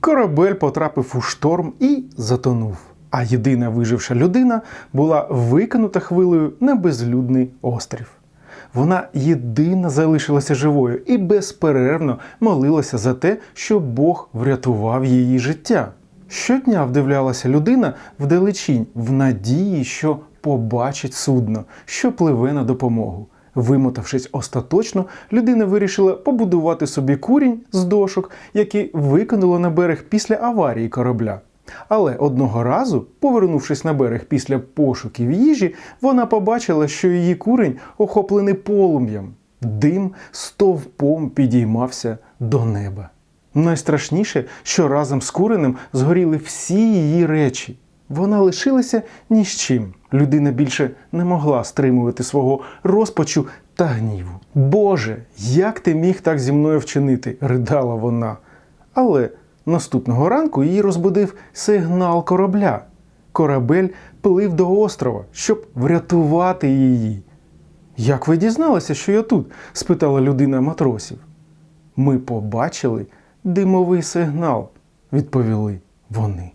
Корабель потрапив у шторм і затонув. А єдина виживша людина була викинута хвилею на безлюдний острів. Вона єдина залишилася живою і безперервно молилася за те, щоб Бог врятував її життя. Щодня вдивлялася людина вдалечінь в надії, що побачить судно, що пливе на допомогу. Вимотавшись остаточно, людина вирішила побудувати собі курінь з дошок, який викинула на берег після аварії корабля. Але одного разу, повернувшись на берег після пошуків їжі, вона побачила, що її курень охоплений полум'ям. Дим стовпом підіймався до неба. Найстрашніше, що разом з куреним згоріли всі її речі. Вона лишилася ні з чим. Людина більше не могла стримувати свого розпачу та гніву. Боже, як ти міг так зі мною вчинити? ридала вона. Але наступного ранку її розбудив сигнал корабля. Корабель плив до острова, щоб врятувати її. Як ви дізналися, що я тут? спитала людина матросів. Ми побачили димовий сигнал, відповіли вони.